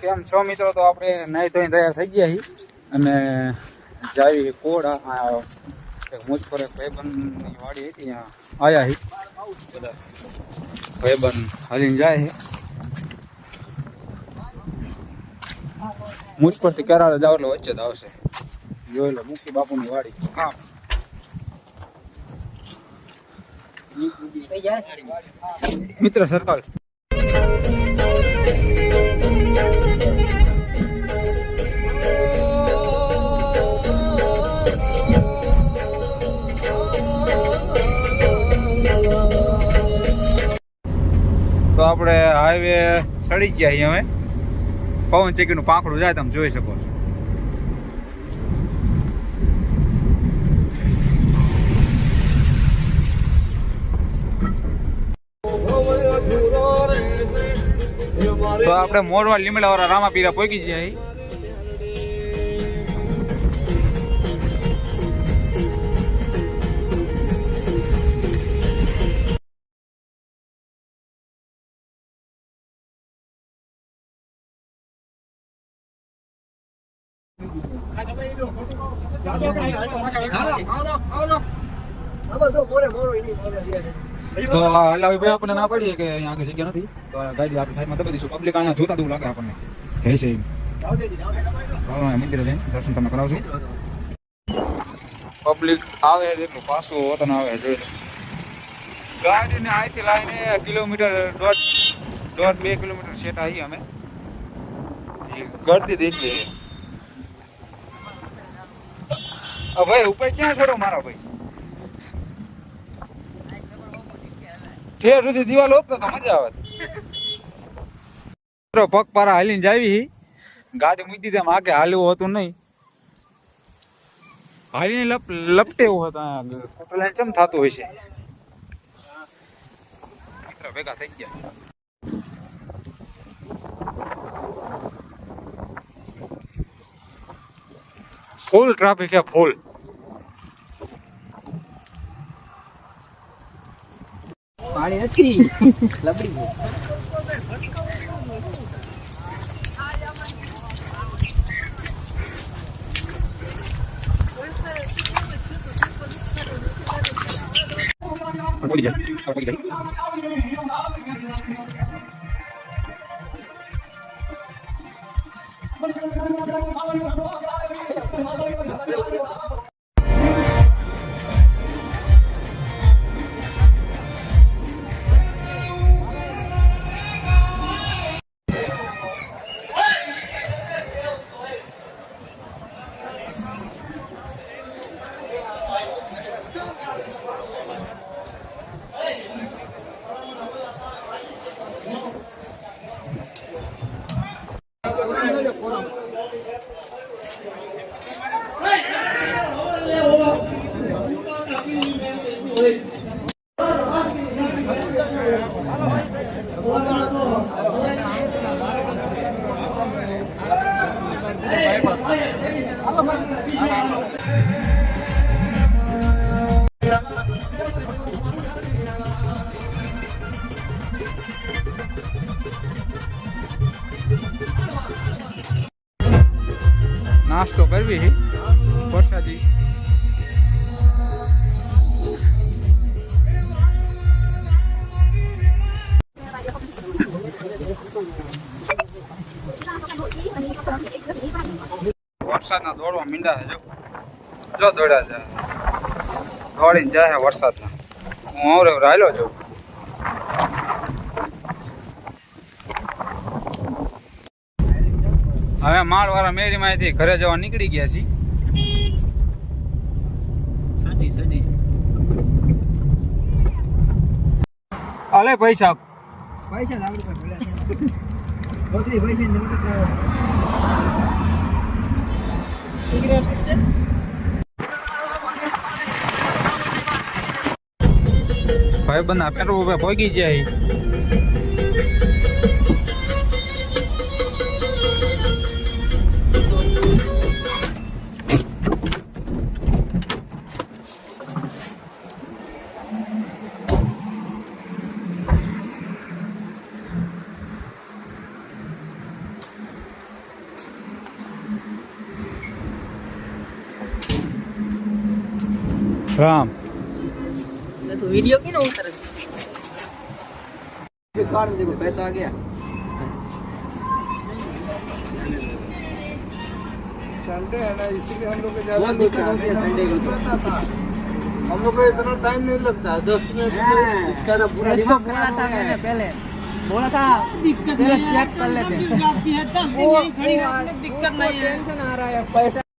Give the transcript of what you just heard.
કેમ છો મિત્રો? તો આપણે નાહી તો તૈયાર થઈ ગયા છીએ. અને જાવી કોડા એક ભાઈબંધની વાડી હતી ત્યાં આવ્યા હી બધા ભાઈબંધ હલીને જાય છે. મુજ પરથી કરારે જાવ એટલે વચ્ચે જ આવશે. જોઈ લો મુખી બાપુની વાડી. હા. મિત્ર સર્કલ તો આપણે હાઈવે સડી ગયા છીએ અમે. પવન ચેકીનું પાંખડું જાય તમે જોઈ શકો છો. આપણે મોરવા લીમડા વાળા રામાપીરા પહોંચી ગયા છીએ તો હલાવી ભાઈ આપણને ના પડીએ કે અહીંયા આગળ જગ્યા નથી. તો ગાડી આપણે સાઈડમાં દબાઈ દઈશું. પબ્લિક અહીંયા જોતા જેવું લાગે આપણને. કહે છે. મંદિરે જઈને દર્શન તમે કરાવજો પબ્લિક આવે એટલું પાછું વતન આવે જોઈ ગાડીને અહીંથી લાવીને કિલોમીટર દોઢ દોઢ બે કિલોમીટર સેટ આવી અમે. ગળતી એટલી. આ ભાઈ ઉપર ક્યાં છોડો મારા ભાઈ? ઠેર સુધી દિવાલ હોત તો મજા આવત પગ પારા હાલીને જાવી ગાડી મૂકી તેમ આગે હાલવું હતું નહીં. હાલીને લપ લપટે એવું હતું કોટલાઈન ચમ થતું હોય છે? ભેગા થઈ ગયા. ફૂલ ટ્રાફિક છે ફૂલ પાણી નથી લબડી ગયું પડી નાસ્તો કરવી છે. વરસાદના દોડવા મીંડા છે જો. જો દોડ્યા છે. દોડીને જાય છે વરસાદના. હું આવરે રાયલો છું હવે માળવાળા મેરીમાંથી ઘરે જવા નીકળી ગયા છીએ. અલે ભાઈ અલે પૈસા પર ભર્યા ગોત્રી પૈસા ને સિગરેટ ભાઈ બંધ ઉપર પહોંચી જાય રામ तो वीडियो की ना उतर कार? में देखो पैसा आ गया संडे है ना इसीलिए हम लोग ज़्यादा बहुत दिक्कत होती है संडे को तो। हम लोग को इतना टाइम नहीं लगता है दस मिनट इसका तो पूरा दिमाग बोला था मैंने पहले। बोला था दिक्कत पहले चेक कर लेते जाती है दस वो- वो- दिक्कत नहीं है। टेंशन आ रहा है पैसा